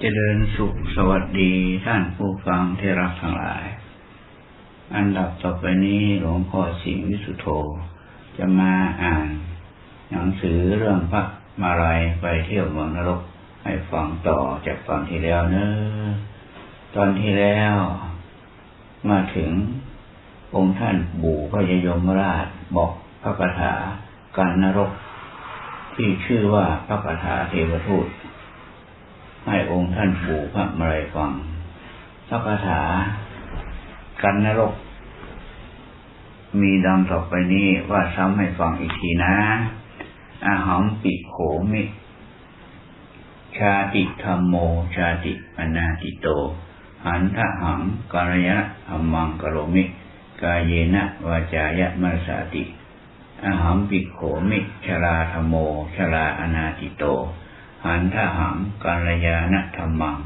จเจริญสุขสวัสดีท่านผู้ฟังที่รักทั้งหลาย อันดับต่อไปนี้หลวงพ่อสิงห์วิสุทโธจะมาอ่าน หนังสือเรื่องพระมาลัยไปเที่ยวเมืองนรกให้ฟังต่อจากตอนที่แล้วเนอะตอนที่แล้ว มาถึงองค์ท่านบู่พระยยมราชบอกพระคาถาการนรก ที่ชื่อว่าพระคาถาเทวทูต ให้องค์ท่านปู่พระมาลัยฟังพระคาถา กันนรก มีดังต่อไปนี้ว่าซ้ำให้ฟังอีกทีนะ อาหามปิโขมิ ชาติธรรมโม ชาติอนาติโต หันทะหังกรยะธรรมังกโรมิ กายเยนะวาจายะมรสาติ อาหามปิโขมิ ชราธรรมโม ชราอนาติโต หันทหังกาลยานะธรรมัง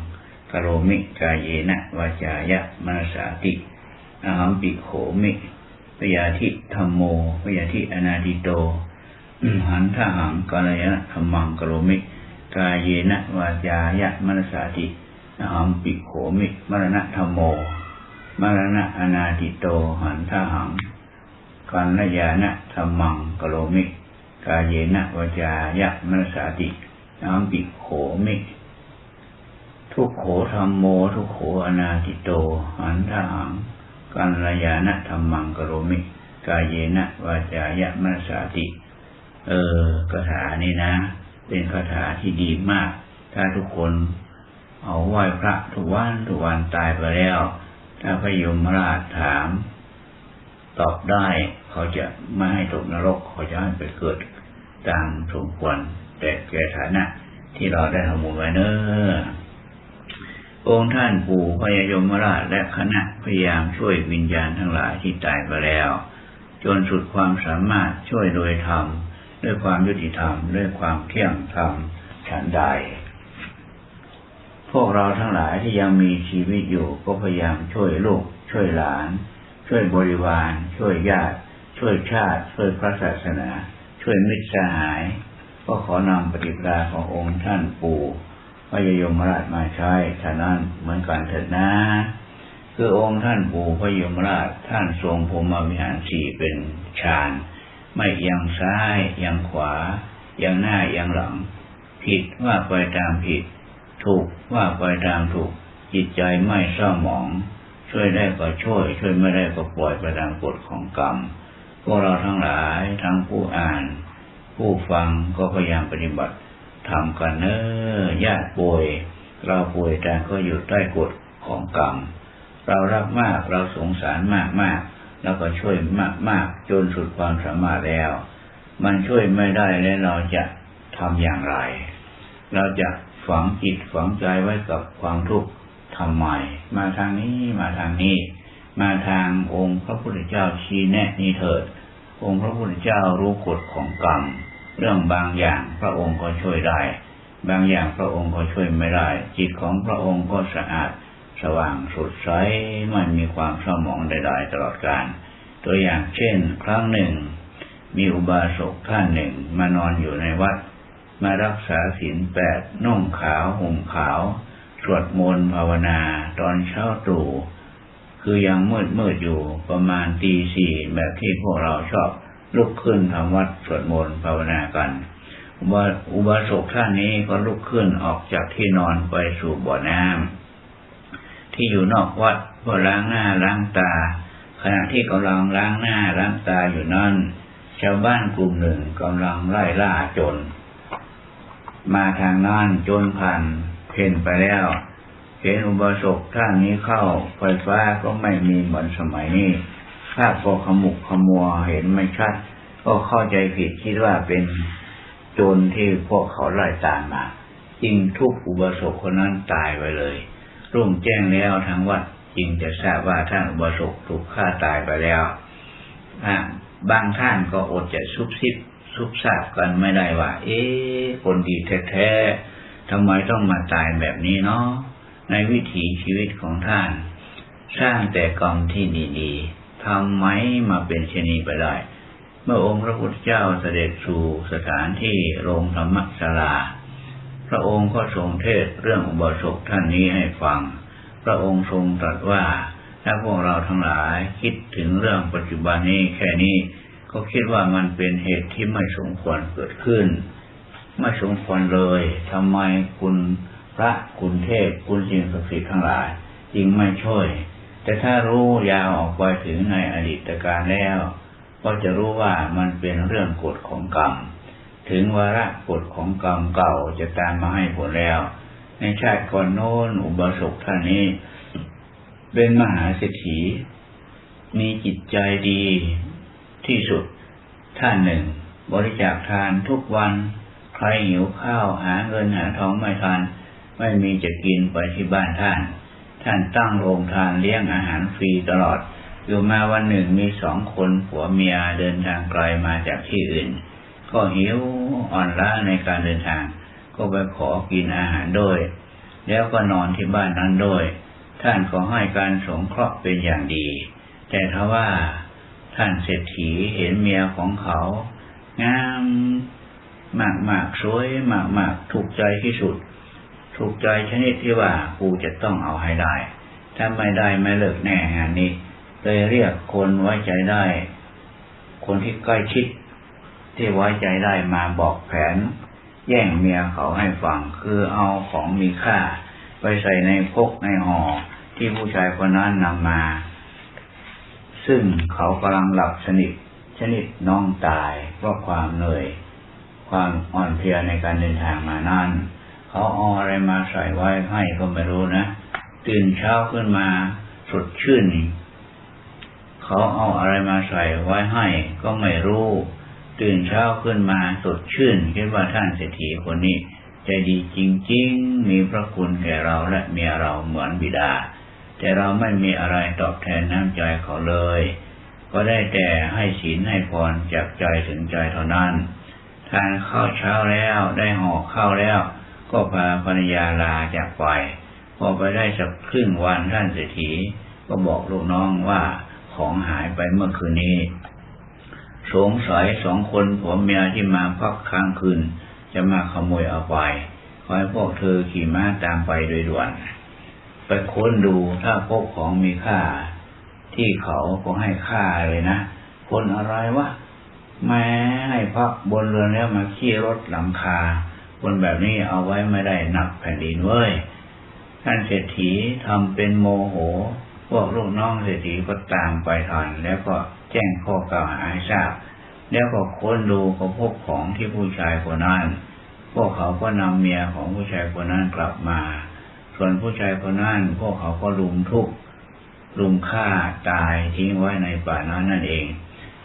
กโรมิกายเยนะวาจายะมนสาติอหัมปิโขมิปยาธิธรรมโมปยาธิอนาติโตหันทหังกาลยานะธรรมังกโรมิกายเยนะวาจายะมนสาติอหัมปิโขมิมรณะธรรมโมมรณะอนาติโตหันทหังกาลยานะธรรมังกโรมิกายเยนะวาจายะมนสาติ น้ำปิโขมิทุกโขธรรมโม ทุกโขอนาติโตหันทหังกัลยาณธรรมังกโรมิ กายเยนะวาจายะมนสาติ เออคาถานี่นะ เป็นคาถาที่ดีมาก ถ้าทุกคนเอาไหว้พระทุกวันทุกวันตายไปแล้ว ถ้าพระยมราชถาม ตอบได้เขาจะไม่ให้ตกนรก เขาจะให้ไปเกิดตามสมควร แต่แก่ฐานะที่เราได้ทำบุญไว้เนอองค์ท่านปู่พญายมราชและคณะพยายามช่วยวิญญาณทั้งหลายที่ตายไปแล้ว จนสุดความสามารถช่วยโดยธรรมด้วยความยุติธรรมด้วยความเที่ยงธรรมฉันใด พวกเราทั้งหลายที่ยังมีชีวิตอยู่ก็พยายามช่วยลูก ช่วยหลาน ช่วยบริวาร ช่วยญาติ ช่วยชาติ ช่วยพระศาสนา ช่วยมิตรสหาย ก็ขอนำปฏิปทาขององค์ท่านปู่พระยมราชมาใช้ฉะนั้นเหมือนกันเถิดนะ คือองค์ท่านปู่พระยมราชท่านทรงพรหมวิหารสี่เป็นฌานไม่ยังซ้ายยังขวา ยังหน้ายังหลัง ผิดว่าไปตามผิด ถูกว่าไปตามถูก จิตใจไม่เศร้าหมอง ช่วยได้ก็ช่วย ช่วยไม่ได้ก็ปล่อยไปตามกฎของกรรมพวกเราทั้งหลายทั้งผู้อ่าน ผู้ฟังก็พยายามปฏิบัติทำกันเนอญาติป่วย เราป่วยแต่ก็อยู่ใต้กฎของกรรม เรารักมากเราสงสารมากมากแล้วก็ช่วยมากมากจนสุดความสามารถแล้ว มันช่วยไม่ได้แล้วเราจะทำอย่างไร เราจะฝังจิตฝังใจไว้กับความทุกข์ทำไมมาทางนี้มาทางนี้ มาทางองค์พระพุทธเจ้าชี้แนะนี้เถิด องค์พระพุทธเจ้ารู้กฎของกรรม เรื่องบางอย่างพระองค์ก็ช่วยได้ บางอย่างพระองค์ก็ช่วยไม่ได้ จิตของพระองค์ก็สะอาด สว่างสดใสไม่มีความเศร้าหมองใดๆตลอดกาลตัวอย่างเช่น ครั้งหนึ่ง มีอุบาสกท่านหนึ่งมานอนอยู่ในวัด มารักษาศีลแปดนุ่งขาวห่มขาว สวดมนต์ภาวนา ตอนเช้าตรู่ คือยังมืดมืดอยู่ประมาณตีสี่แบบที่พวกเราชอบลุกขึ้นทำวัดสวดมนต์ภาวนากันว่าอุบาสกท่านนี้ก็ลุกขึ้นออกจากที่นอนไปสู่บ่อน้ำที่อยู่นอกวัดเพื่อล้างหน้าล้างตา ขณะที่กำลังล้างหน้าล้างตาอยู่นั่นชาวบ้านกลุ่มหนึ่งกำลังไล่ล่าจรมาทางนั้นจนผ่านเพ่นไปแล้ว เห็นอุบาสกท่านนี้เข้าไฟฟ้าก็ไม่มีเหมือนสมัยนี้ภาพก็ขมุกขมัวเห็นไม่ชัด ก็เข้าใจผิดคิดว่าเป็นโจรที่พวกเขาไล่ตามมาจริงทุกอุบาสกคนนั้นตายไปเลย รุ่งแจ้งแล้วทางวัดจริงจะทราบว่าท่านอุบาสกถูกฆ่าตายไปแล้วบางท่านก็อดจะซุบซิบซุบซาบกันไม่ได้ว่า เอ๊คนดีแท้ๆทำไมต้องมาตายแบบนี้เนาะ ในวิถีชีวิตของท่าน สร้างแต่กรรมที่ดีๆทำไมมาเป็นเชนีไปได้ เมื่อองค์พระพุทธเจ้าเสด็จสู่สถานที่โรงธรรมศาลา พระองค์ก็ทรงเทศเรื่องอุบาสกท่านนี้ให้ฟัง พระองค์ทรงตรัสว่าถ้าพวกเราทั้งหลายคิดถึงเรื่องปัจจุบันนี้แค่นี้ก็คิดว่ามันเป็นเหตุที่ไม่สมควรเกิดขึ้น ไม่สมควรเลยทำไมคุณ พระคุณเทพคุณสิ่งศักดิ์สิทธิ์ทั้งหลายจึงไม่ช่วย แต่ถ้ารู้ยาวออกไปถึงในอดีตการแล้ว ก็จะรู้ว่ามันเป็นเรื่องกฎของกรรม ถึงวาระกฎของกรรมเก่าจะตามมาให้ผลแล้ว ในชาติก่อนโน้นอุบาสกท่านนี้ เป็นมหาเศรษฐี มีจิตใจดีที่สุดท่านหนึ่ง บริจาคทานทุกวัน ใครหิวข้าวหาเงินหาทองไม่ทัน ไม่มีจะกินไปที่บ้านท่าน ท่านตั้งโรงทานเลี้ยงอาหารฟรีตลอด อยู่มาวันหนึ่งมีสองคนผัวเมียเดินทางไกลมาจากที่อื่น ก็หิวอ่อนล้าในการเดินทาง ก็ไปขอกินอาหารด้วย แล้วก็นอนที่บ้านนั้นด้วยท่านก็ให้การสงเคราะห์เป็นอย่างดี แต่ทว่าท่านเศรษฐีเห็นเมียของเขา งามมากมากๆสวยมากมากๆถูกใจที่สุด ถูกใจชนิดที่ว่ากูจะต้องเอาให้ได้ ถ้าไม่ได้ไม่เลิกแน่งานนี้ เลยเรียกคนไว้ใจได้ คนที่ใกล้ชิด ที่ไว้ใจได้มาบอกแผน แย่งเมียเขาให้ฟัง คือเอาของมีค่า ไปใส่ในพกในห่อที่ผู้ชายคนนั้นนำมา ซึ่งเขากำลังหลับสนิทชนิดน้องตายเพราะความเหนื่อย ความอ่อนเพลียในการเดินทางมานั่น เขาเอาอะไรมาใส่ไว้ให้ก็ไม่รู้นะ ตื่นเช้าขึ้นมาสดชื่น เขาเอาอะไรมาใส่ไว้ให้ก็ไม่รู้ ตื่นเช้าขึ้นมาสดชื่นคิดว่าท่านเศรษฐีคนนี้ใจดีจริง ๆ มีพระคุณแก่เราและเมียเราเหมือนบิดา แต่เราไม่มีอะไรตอบแทนน้ำใจเขาเลย ก็ได้แต่ให้ศีลให้พรจากใจถึงใจเท่านั้น ทานข้าวเช้าแล้วได้ห่อข้าวแล้ว ก็พาภรรยาลาจากไป พอไปได้สักครึ่งวันท่านเศรษฐีก็บอกลูกน้องว่าของหายไปเมื่อคืนนี้ สงสัยสองคนผัวเมียที่มาพักค้างคืน จะมาขโมยเอาไป ขอให้พวกเธอขี่ม้าตามไปโดยด่วน ไปค้นดูถ้าพบของมีค่า ที่เขาก็ให้ค่าเลยนะ คนอะไรวะแม้ให้พักบนเรือแล้วมาขี่รถหลังคา คนแบบนี้เอาไว้ไม่ได้หนักแผ่นดินเว้ย ท่านเศรษฐีทำเป็นโมโห พวกลูกน้องเศรษฐีก็ตามไปทันแล้วก็แจ้งข้อกล่าวหาให้ทราบ แล้วก็ค้นดูก็พบของที่ผู้ชายคนนั้นพวกเขาก็นำเมียของผู้ชายคนนั้นกลับมา ส่วนผู้ชายคนนั้นพวกเขาก็ลุมทุบลุมฆ่าตายทิ้งไว้ในป่านั้นนั่นเอง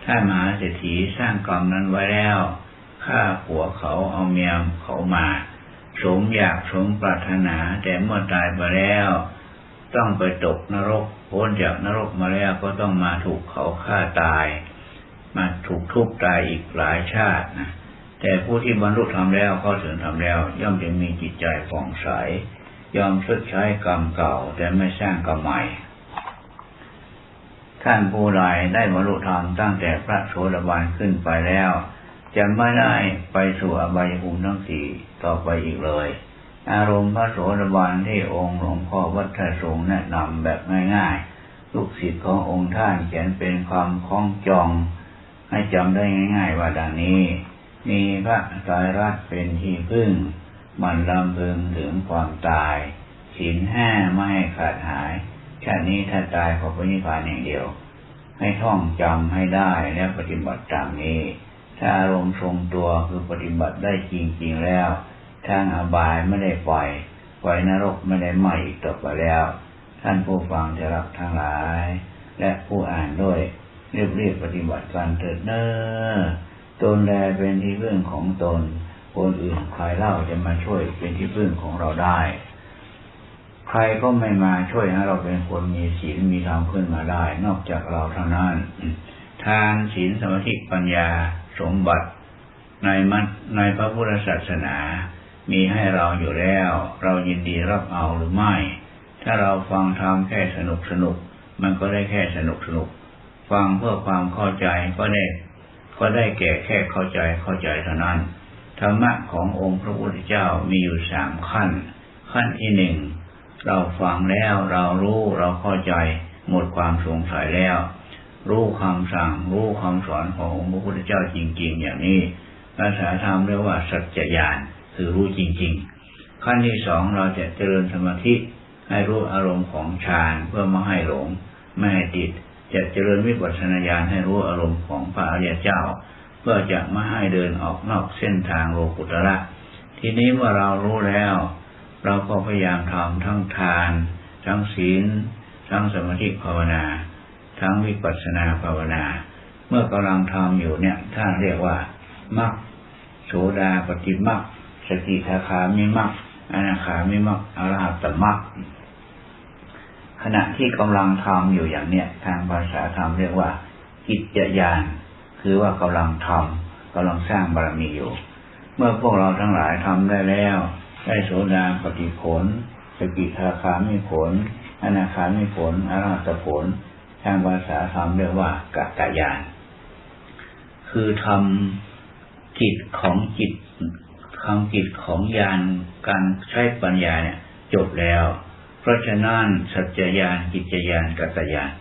ถ้ามหาเศรษฐีสร้างกรรมนั้นไว้แล้ว ฆ่าผัวเขาเอาเมียเขามาสมอยากสมปรารถนา แต่เมื่อตายไปแล้ว ต้องไปตกนรกพ้นจากนรกมาแล้วก็ต้องมาถูกเขาฆ่าตาย มาถูกทุบตายอีกหลายชาตินะแต่ผู้ที่บรรลุธรรมแล้วเข้าถึงธรรมแล้ว ย่อมจะมีจิตใจผ่องใสยอมชดใช้กรรมเก่า แต่ไม่สร้างกรรมใหม่ ท่านผู้ใดได้บรรลุธรรมตั้งแต่พระโสดาบันขึ้นไปแล้ว จะไม่ได้ไปสู่อบายภูมิทั้งสี่ต่อไปอีกเลย อารมณ์พระโสดาบันที่องค์หลวงพ่อวัดทรงแนะนำแบบง่ายๆ ลูกศิษย์ขององค์ท่านเขียนเป็นความคล้องจอง ให้จำได้ง่าย ๆ ว่าดังนี้ มีพระไตรรัตเป็นที่พึ่ง มันลำพึงถึงความตายศีลห้าไม่ให้ขาดหาย ชาตินี้ถ้าตายขอพระนิพพานอย่างเดียว ให้ท่องจำให้ได้และปฏิบัติตามนี้ ถ้าอารมณ์ทรงตัวคือปฏิบัติได้จริง ๆ แล้วทางอบายไม่ได้ปล่อยไฟนรกไม่ได้ไหมอีกต่อไปแล้ว ท่านผู้ฟังจะรักทั้งหลาย และผู้อ่านด้วยเรียบเรียบปฏิบัติการเถิดเนอตนแลเป็นที่พึ่งของตน คนอื่นใครเล่าจะมาช่วยเป็นที่พึ่งของเราได้ ใครก็ไม่มาช่วยให้เราเป็นคนมีศีลมีธรรมขึ้นมาได้ นอกจากเราเท่านั้น ทานศีลสมาธิปัญญา สมบัติในมัดในพระพุทธศาสนา มีให้เราอยู่แล้ว เรายินดีรับเอาหรือไม่ ถ้าเราฟังธรรมแค่สนุกสนุก มันก็ได้แค่สนุกสนุก ฟังเพื่อความเข้าใจก็ได้ก็ได้แก่แค่เข้าใจเข้าใจเท่านั้นธรรมะขององค์พระพุทธเจ้ามีอยู่สามขั้น ขั้นที่หนึ่งเราฟังแล้วเรารู้เราเข้าใจ หมดความสงสัยแล้ว รู้คำสั่ง รู้คำสอนของพระพุทธเจ้าจริง ๆ อย่างนี้ภาษาธรรมเรียกว่าสัจจญาณคือรู้จริง ๆ ขั้นที่สองเราจะเจริญสมาธิให้รู้อารมณ์ของฌานเพื่อไม่ให้หลง ไม่ให้ติด จะเจริญวิปัสสนาญาณให้รู้อารมณ์ของพระอริยเจ้า เพื่อจะไม่ให้เดินออกนอกเส้นทางโลกุตระทีนี้เมื่อเรารู้แล้ว เราก็พยายามทำทั้งทาน ทั้งศีล ทั้งสมาธิภาวนา ทั้งวิปัสสนาภาวนา เมื่อกำลังทำอยู่เนี่ยท่านเรียกว่ามรรคโสดาปฏิมรรคสกิทาคามิมรรคอนาคามิมรรคอรหัตมรรคขณะที่กำลังทำอยู่อย่างเนี้ยทางภาษาธรรมเรียกว่ากิจยานคือว่ากำลังทำกำลังสร้างบารมีอยู่ เมื่อพวกเราทั้งหลายทำได้แล้ว ได้โสดาปฏิผลสกิทาคามิผลอนาคามิผลอรหัตผล ทางภาษาธรรมเรียกว่ากัตยาน คือทำกิจของจิตคำกิจของญาณการใช้ปัญญาเนี่ย จบแล้ว เพราะฉะนั้นสัจจญาณกิจญาณกัตญาณ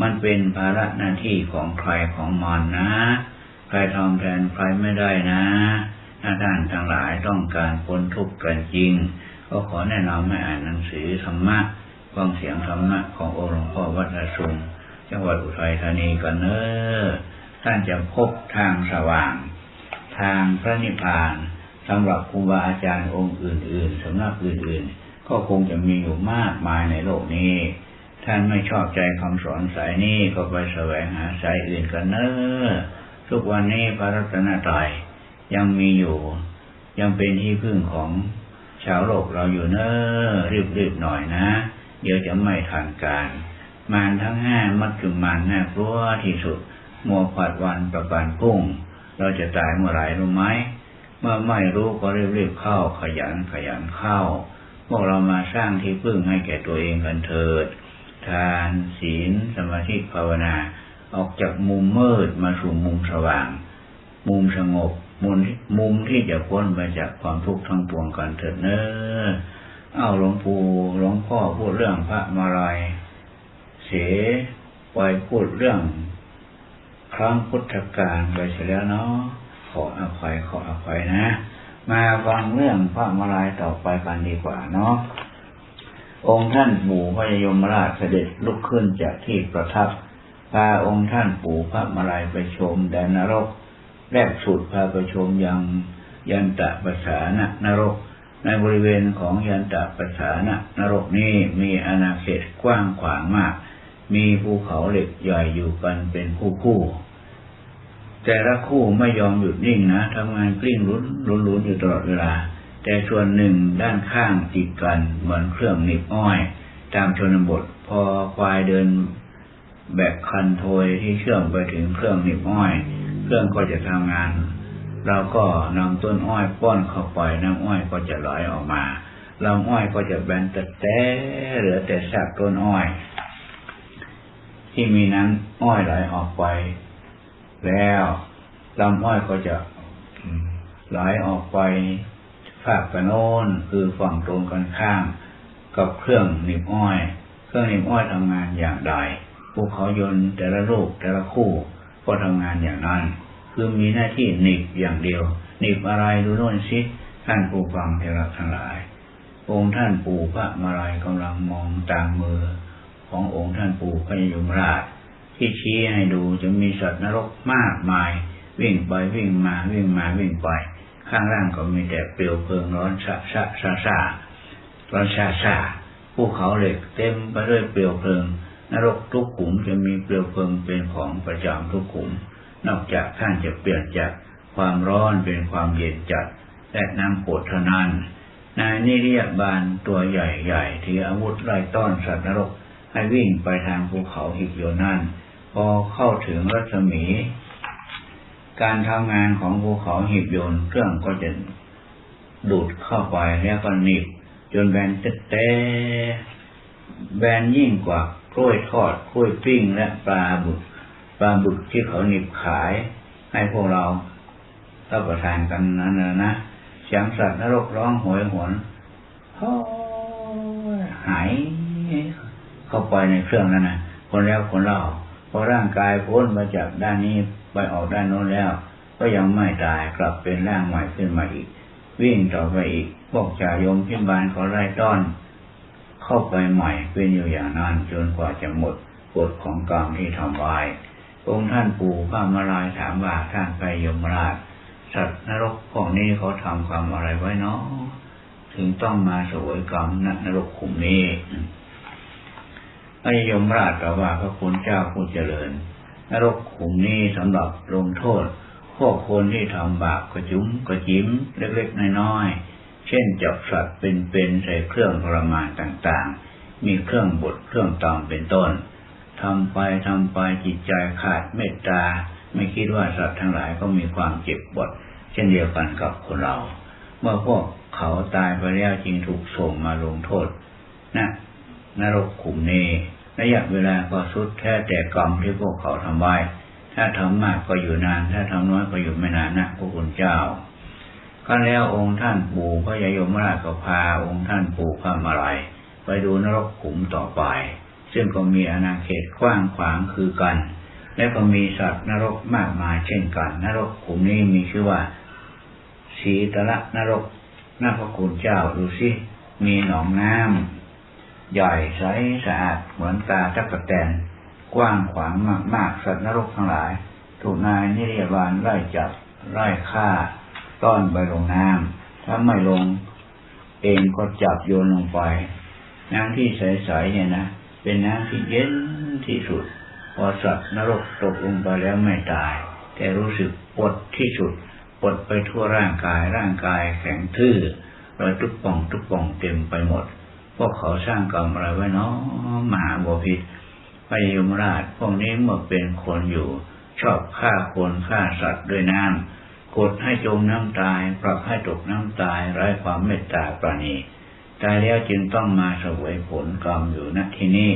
มันเป็นภาระหน้าที่ของใครของมันนะ ใครทำแทนใครไม่ได้นะถ้าท่านทั้งหลายต้องการพ้นทุกข์กันจริง ก็ขอแนะนำให้อ่านหนังสือธรรมะฟังเสียงธรรมะขององค์หลวงพ่อวัดระสุง จังหวัดอุทัยธานีกันเนอท่านจะพบทางสว่าง ทางพระนิพพานสำหรับครูบาอาจารย์องค์อื่น ๆสำนักอื่นๆ ก็คงจะมีอยู่มากมายในโลกนี้ ท่านไม่ชอบใจคำสอนสายนี้ก็ไปแสวงหาสายอื่นกันเนอทุกวันนี้พระรัตนตรัยยังมีอยู่ ยังเป็นที่พึ่งของชาวโลกเราอยู่เนอรีบๆหน่อยนะ เดี๋ยวจะไม่ทันการ มารทั้งห้ามัดจุมานน่ากลัวที่สุด มัวผัดวันประบานพุ่งเราจะตายเมื่อไหร่รู้ไหมเมื่อไม่รู้ก็รีบๆเข้าขยันขยันเข้า พวกเรามาสร้างที่พึ่งให้แก่ตัวเองกันเถิด ทานศีลสมาธิภาวนา ออกจากมุมมืดมาสู่มุมสว่าง มุมสงบมุมมุมที่จะพ้นไปจากความทุกข์ทั้งปวงกันเถิดเนอเอาหลวงปู่หลวงพ่อพูดเรื่องพระมาลาย เสไปพูดเรื่องครั้งพุทธกาลไปเสียแล้วเนาะขออภัยขออภัยนะ มาฟังเรื่องพระมาลายต่อไปกันดีกว่าเนาะองค์ท่านปู่พระยมราชเสด็จลุกขึ้นจากที่ประทับพาองค์ท่านปู่พระมาลายไปชมแดนนรก แรกสุดพาไปชมยังยันตะปัสสานะนรก ในบริเวณของยันตะปัสสานะนรกนี้มีอาณาเขตกว้างขวางมาก มีภูเขาเหล็กใหญ่อยู่กันเป็นคู่คู่แต่ละคู่ไม่ยอมหยุดนิ่งนะทำงานกลิ้งลุ้นลุ้นลุ้นอยู่ตลอดเวลา แต่ส่วนหนึ่งด้านข้างติดกันเหมือนเครื่องหนีบอ้อย ตามชนบท พอควายเดินแบกคันโทยที่เชื่อมไปถึงเครื่องหนีบอ้อย เครื่องก็จะทำงาน เราก็นำต้นอ้อยป้อนเข้าไปน้ำอ้อยก็จะไหลออกมาลำอ้อยก็จะแบนแต่แต่เหลือแต่ซากต้นอ้อย ที่มีน้ำอ้อยไหลออกไป แล้วลำอ้อยก็จะไหลออกไปฝากกระโน้นคือฝั่งตรงกันข้ามกับเครื่องหนีบอ้อย เครื่องหนีบอ้อยทำงานอย่างใดภูเขายนต์แต่ละลูกแต่ละคู่ก็ทำงานอย่างนั้น คือมีหน้าที่หนีบอย่างเดียวหนีบอะไรดูโน่นสิท่านผู้ฟังที่รักทั้งหลาย องค์ท่านปู่พระมาลัยกำลังมองตามมือ ขององค์ท่านปู่พระยมราช ที่ชี้ให้ดูจะมีสัตว์นรกมากมาย วิ่งไปวิ่งมาวิ่งมาวิ่งไป ข้างล่างก็มีแต่เปลวเพลิงร้อนชาชาชาชาร้อนชาชาภูเขาเหล็กเต็มไปด้วยเปลวเพลิง นรกทุกขุมจะมีเปลวเพลิงเป็นของประจำทุกขุม นอกจากท่านจะเปลี่ยนจากความร้อนเป็นความเย็นจัดและน้ำโกรธเท่านั้นนายนิริยบาลตัวใหญ่ๆถืออาวุธไล่ต้อนสัตว์นรก ให้วิ่งไปทางภูเขาหิบโยนั่น พอเข้าถึงรัศมี การทำงานของภูเขาหิบโยนเครื่องก็จะดูดเข้าไปแล้วก็หนีบจนแบนเต้แบนยิ่งกว่ากล้วยทอดกล้วยปิ้งและปลาบึกปลาบึกที่เขาหนีบขายให้พวกเรารับประทานกันนั้นนะนะเสียงสัตว์นรกร้องโหยหวนหาย เข้าไปในเครื่องนั้นนะคนแล้วคนเล่าพอร่างกายพ้นมาจากด้านนี้ไปออกด้านโน้นแล้ว ก็ยังไม่ตายกลับเป็นร่างใหม่ขึ้นมาอีก วิ่งต่อไปอีกพวกจ่ายมพิบาลเขาไล่ต้อน เข้าไปใหม่เป็นอยู่อย่างนั้นจนกว่าจะหมดกฎของกรรมที่ทำไว้องค์ท่านปู่พระมาลายถามว่าท่านไปยมราชสัตว์นรกพวกนี้เขาทำกรรมอะไรไว้เนาะถึงต้องมาสวยกรรมนรกขุมนี้ พระยมราชตรัสว่าพระคุณเจ้าผู้เจริญ นรกขุมนี้สำหรับลงโทษ พวกคนที่ทำบาปกระจุ้มกระจิ้มเล็กๆน้อยๆเช่นจับสัตว์เป็นๆใส่เครื่องทรมานต่างๆ มีเครื่องบดเครื่องตอมเป็นต้นทำไปทำไปจิตใจขาดเมตตา ไม่คิดว่าสัตว์ทั้งหลายก็มีความเจ็บปวดเช่นเดียวกันกับคนเรา เมื่อพวกเขาตายไปแล้วจึงถูกส่งมาลงโทษ นะ นรกขุมนี้ระยะเวลาก็สุดแค่แต่กรรมที่พวกเขาทำไว้ ถ้าทำมากก็อยู่นาน ถ้าทำน้อยก็อยู่ไม่นานนะพระคุณเจ้า ก็แล้วองค์ท่านปู่พระยายมราชก็พาองค์ท่านปู่ข้ามาลัยไปดูนรกขุมต่อไป ซึ่งก็มีอาณาเขตกว้างขวางคือกัน และก็มีสัตว์นรกมากมายเช่นกัน นรกขุมนี้มีชื่อว่าสีตละนรกน้าพระคุณเจ้าดูสิมีหนองน้ำ ใหญ่ใสสะอาดเหมือนตาตักแตน กว้างขวางมากมากสัตว์นรกทั้งหลาย ถูกนายนิรยาบาลไล่จับไล่ฆ่า ต้อนไปลงน้ำถ้าไม่ลงเองก็จับโยนลงไปน้ำที่ใสๆเนี่ยนะเป็นน้ำที่เย็นที่สุด พอสัตว์นรกตกลงไปแล้วไม่ตาย แต่รู้สึกปวดที่สุดปวดไปทั่วร่างกายร่างกายแข็งทื่อรอยทุกป่องทุกป่องเต็มไปหมด พวกเขาสร้างกรรมอะไรไว้เนาะมหาบพิษพยมราชพวกนี้เมื่อเป็นคนอยู่ ชอบฆ่าคนฆ่าสัตว์ด้วยน้ำกดให้จมน้ำตายปรับให้ตกน้ำตายไร้ความเมตตาปราณีตายแล้วจึงต้องมาสวยผลกรรมอยู่ณที่นี้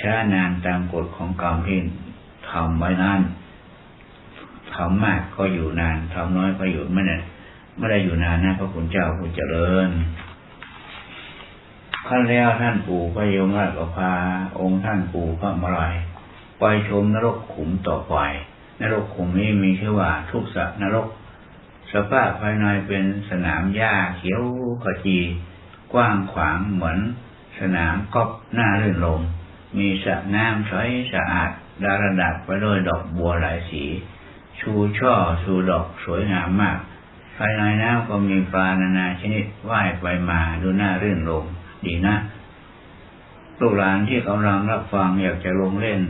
ช้านานตามกฎของกรรมที่ทำไว้นั้นทำมากก็อยู่นานทำน้อยก็อยู่ไม่นานไม่ได้อยู่นานนะพระคุณเจ้าผู้เจริญ ขั้นแล้วท่านปู่พระยมราชก็พาองค์ท่านปู่พระมรายไปชมนรกขุมต่อไป นรกขุมนี้มีชื่อว่าทุกสะนรก สภาพภายในเป็นสนามหญ้าเขียวขจีกว้างขวางเหมือนสนามกอบหน้ารื่นลมมีสระน้ำใสสะอาดดารดับไปด้วยดอกบัวหลายสี ชูช่อชูดอกสวยงามมาก ภายในน้ำก็มีปลานานาชนิดว่ายไปมาดูหน้ารื่นลม ดีนะลูกหลานที่กำลังรับฟังอยากจะลงเล่น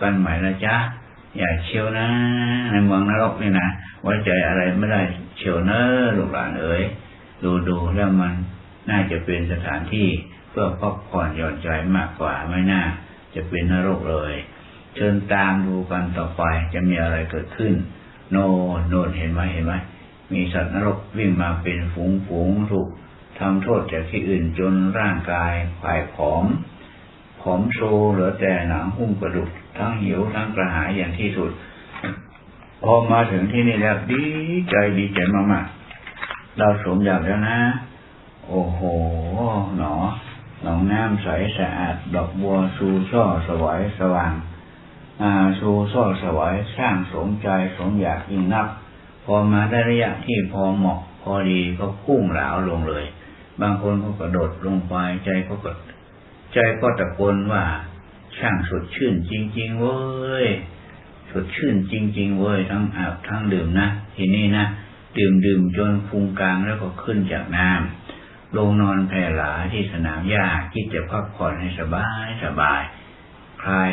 กันใหม่ละจ๊ะอย่าเชียวนะ ในเมืองนรกนี่นะไว้ใจอะไรไม่ได้เชียวเนอลูกหลานเอ๋ยดูดูแล้วมันน่าจะเป็นสถานที่เพื่อพักผ่อนหย่อนใจมากกว่าไม่น่า จะเป็นนรกเลย เชิญตามดูกันต่อไปจะมีอะไรเกิดขึ้น โนโนนเห็นไหมเห็นไหมมีสัตว์นรกวิ่งมาเป็นฝูงฝูงถูก ทำโทษจากที่อื่นจนร่างกายผายผอม ผอมโซเหลือแต่หนังหุ้มกระดูกทั้งหิวทั้งกระหายอย่างที่สุด พอมาถึงที่นี่แล้วดีใจดีใจมากๆ เราสมอยากแล้วนะ โอ้โห หนอ หนองน้ำใสสะอาด ดอกบัวชูช่อสวยสว่างอาชูช่อสวยสร้างสมใจสมอยากยิ่งนับ พอมาได้ระยะที่พอเหมาะ พอดีก็พุ่งเหลาลงเลย บางคนก็กระโดดลงไปใจก็กดใจก็ตะโกนว่า ช่างสดชื่นจริง ๆ เว้ยสดชื่นจริง ๆ เว้ยทั้งอาบทั้งดื่มนะทีนี้นะดื่มดื่มจนพุงกลางแล้วก็ขึ้นจากน้ำลงนอนแผ่หลาที่สนามหญ้าคิดจะพักผ่อนให้สบายสบาย คลาย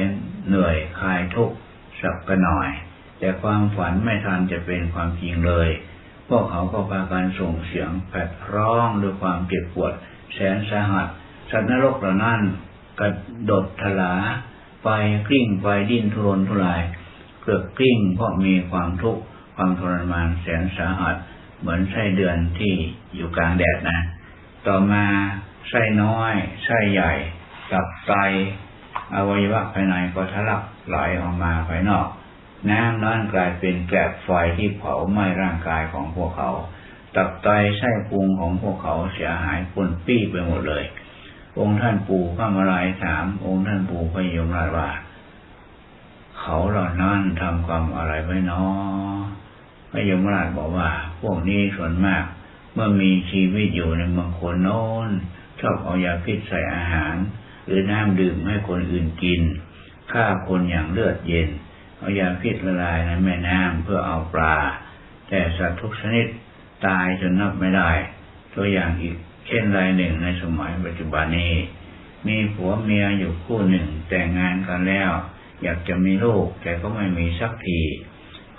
เหนื่อยคลายทุกข์สักกันหน่อย แต่ความฝันไม่ทันจะเป็นความจริงเลย พวกเขาก็พากันส่งเสียงแผดร้องด้วยความเจ็บปวด แสนสาหัส สัตว์นรกเหล่านั้นกระโดดทลาไปกลิ้งไปดิ้นทุรนทุราย เกือบกลิ้งเพราะมีความทุกข์ความทรมานแสนสาหัส เหมือนไส้เดือนที่อยู่กลางแดดนะ ต่อมาไส้น้อยไส้ใหญ่กับไตอวัยวะภายในก็ทะลักไหลออกมาภายนอก น้ำนั้นกลายเป็นแกลบไฟที่เผาไหม้ร่างกายของพวกเขา ตับไตไส้พุงของพวกเขาเสียหายปนปี้ไปหมดเลย องค์ท่านปู่พระมาลายถาม องค์ท่านปู่พยมราชว่า เขาเหล่านั้นทำความอะไรไว้นอพระยมราชบอกว่า พวกนี้ส่วนมาก เมื่อมีชีวิตอยู่ในเมืองคนโน้นชอบเอายาพิษใส่อาหาร หรือน้ำดื่มให้คนอื่นกินฆ่าคนอย่างเลือดเย็น เอายาพิษละลายในแม่น้ำเพื่อเอาปลา แต่สัตว์ทุกชนิดตายจนนับไม่ได้ ตัวอย่างอีกเช่นรายหนึ่งในสมัยปัจจุบันนี้ มีผัวเมียอยู่คู่หนึ่งแต่งงานกันแล้ว อยากจะมีลูกแต่ก็ไม่มีสักที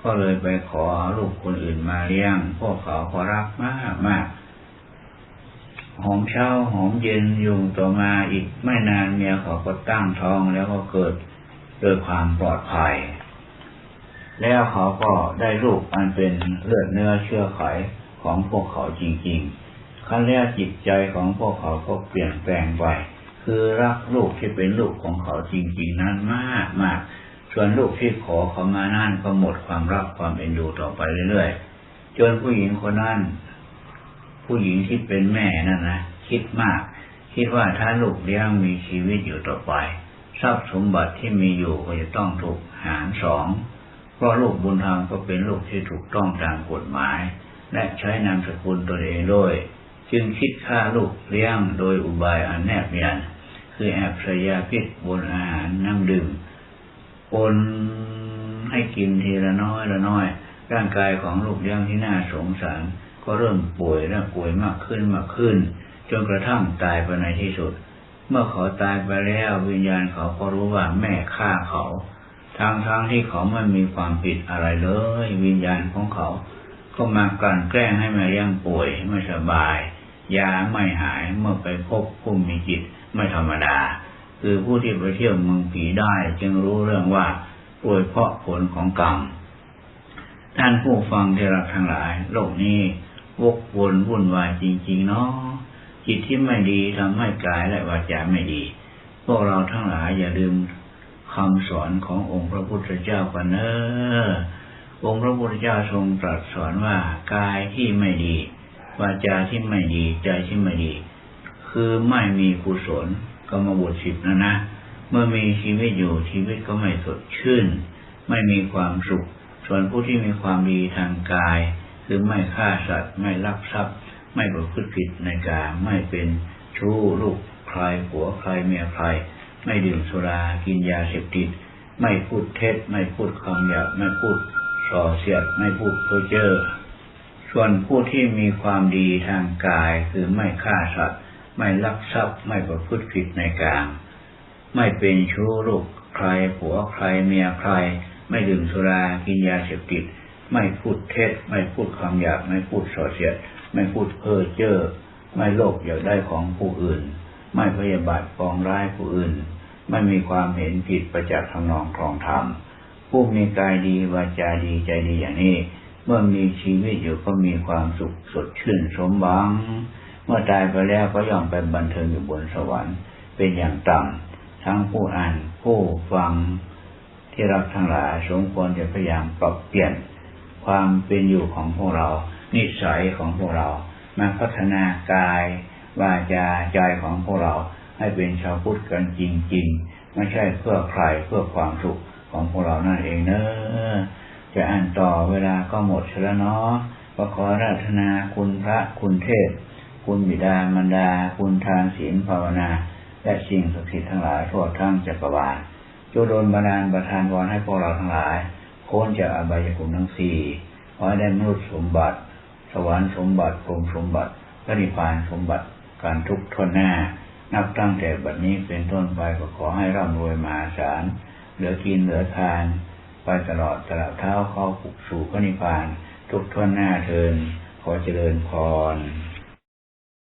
ก็เลยไปขอลูกคนอื่นมาเลี้ยง พวกเขาขอรักมากมากหอมเช้าหอมเย็นยู่ต่อมาอีกไม่นานเมียเขาก็ตั้งท้องแล้วก็เกิดโดยความปลอดภัย แล้วเขาก็ได้ลูกมันเป็นเลือดเนื้อเชื่อไขของพวกเขาจริงๆขั้นแรกจิตใจของพวกเขาก็เปลี่ยนแปลงไป คือรักลูกที่เป็นลูกของเขาจริง ๆ นั้นมากมากส่วนลูกที่ขอเขามานั่นก็หมดความรักความเอ็นดูต่อไปเรื่อยๆ จนผู้หญิงคนนั้น ผู้หญิงที่เป็นแม่นั่นนะคิดมาก คิดว่าถ้าลูกเลี้ยงมีชีวิตอยู่ต่อไป ทรัพย์สมบัติที่มีอยู่ก็จะต้องถูกหารสอง ราะลูกบุญธรรมก็เป็นลูกที่ถูกต้องตามกฎหมาย และใช้นามสกุลตนเองด้วย จึงคิดฆ่าลูกเลี้ยงโดยอุบายอันแนบเนียนคือแอบใส่ยาพิษบนอาหารน้ำดื่มปนให้กินทีละน้อยละน้อย ร่างกายของลูกเลี้ยงที่น่าสงสาร ก็เริ่มป่วยและป่วยมากขึ้นมากขึ้น จนกระทั่งตายไปในที่สุด เมื่อเขาตายไปแล้ววิญญาณเขาก็รู้ว่าแม่ฆ่าเขา ทางทางที่เขาไม่มีความผิดอะไรเลย วิญญาณของเขา ก็มากลั่นแกล้งให้แม่ยังป่วยไม่สบาย ยาไม่หายเมื่อไปพบผู้มีจิตไม่ธรรมดา คือผู้ที่ไปเที่ยวเมืองผีได้ จึงรู้เรื่องว่าป่วยเพราะผลของกรรมท่านผู้ฟังที่รักทั้งหลาย โลกนี้วกวนวุ่นวายจริงๆเนาะจิตที่ไม่ดีทำให้กายและวาจาไม่ดี พวกเราทั้งหลายอย่าลืม คำสอนขององค์พระพุทธเจ้ากันเนอองค์พระพุทธเจ้าทรงตรัสสอนว่ากายที่ไม่ดีวาจาที่ไม่ดีใจที่ไม่ดี คือไม่มีกุศลก็มาบทสิบนะนะ เมื่อมีชีวิตอยู่ชีวิตก็ไม่สดชื่น ไม่มีความสุข ส่วนผู้ที่มีความดีทางกาย คือไม่ฆ่าสัตว์ ไม่ลักทรัพย์ ไม่ประพฤติผิดในการไม่เป็นชู้ลูกใครผัวใครเมียใคร ไม่ดื่มสุรากินยาเสพติด ไม่พูดเท็จ ไม่พูดคำหยาบไม่พูดส่อเสียด ไม่พูดเพ้อเจ้อส่วนผู้ที่มีความดีทางกายคือไม่ฆ่าสัตว์ ไม่ลักทรัพย์ ไม่ประพฤติผิดในกามไม่เป็นชู้ลูกใครผัวใครเมียใคร ไม่ดื่มสุรากินยาเสพติด ไม่พูดเท็จ ไม่พูดคำหยาบไม่พูดส่อเสียด ไม่พูดเพ้อเจ้อไม่โลภอยากได้ของผู้อื่น ไม่พยาบาทปองร้ายผู้อื่น ไม่มีความเห็นผิดประจักษ์ทำนองครองธรรมผู้มีกายดีวาจาดีใจดีอย่างนี้ เมื่อมีชีวิตอยู่ก็มีความสุขสดชื่นสมหวัง เมื่อตายไปแล้วก็ย่อมไปบันเทิงอยู่บนสวรรค์เป็นอย่างต่ำทั้งผู้อ่านผู้ฟังที่รักทั้งหลายสมควรจะพยายามปรับเปลี่ยนความเป็นอยู่ของพวกเรา นิสัยของพวกเรา มาพัฒนากายวาจาใจของพวกเรา ให้เป็นชาวพุทธกันจริง ๆ ไม่ใช่เพื่อใครเพื่อความสุขของพวกเรานั่นเองเนอะจะอ่านต่อเวลาก็หมดแล้วเนาะก็ขอราธนาคุณพระคุณเทพคุณบิดามารดา คุณทานศีลภาวนา และสิ่งศักดิ์สิทธิ์ทั้งหลายทั่วทั้งจักรวาลจุดนบาดาลประทานวอนให้พวกเราทั้งหลายพ้นจากอบายภูมิทั้งสี่ขอให้ได้มนุษย์สมบัติ สวรรค์สมบัติพรมสมบัติพระนิพพานสมบัติการทุกข์ทนหน้า นับตั้งแต่บัดนี้เป็นต้นไปก็ขอให้ร่ำรวยมหาศาล เหลือกินเหลือทาน ไปตลอดตลอดเท้าเข้าสู่พระนิพพาน ทุกทนหน้าเทิน ขอเจริญพร